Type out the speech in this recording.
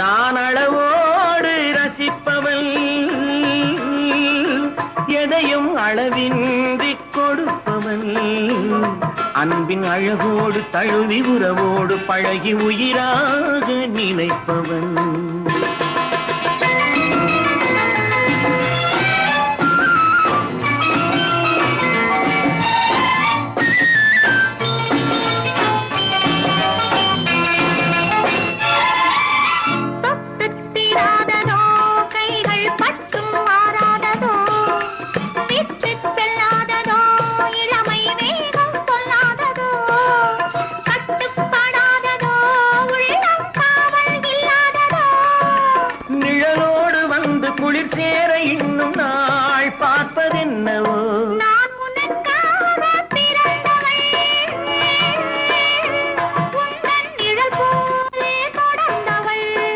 நான் அளவோடு ரசிப்பவன் எதையும் அளவின்றி கொடுப்பவள். அன்பின் அழகோடு தழுவி உறவோடு பழகி உயிராக நினைப்பவன் வந்து குளிர் சேர இன்னும் நாள் பார்ப்பதென்னவோ?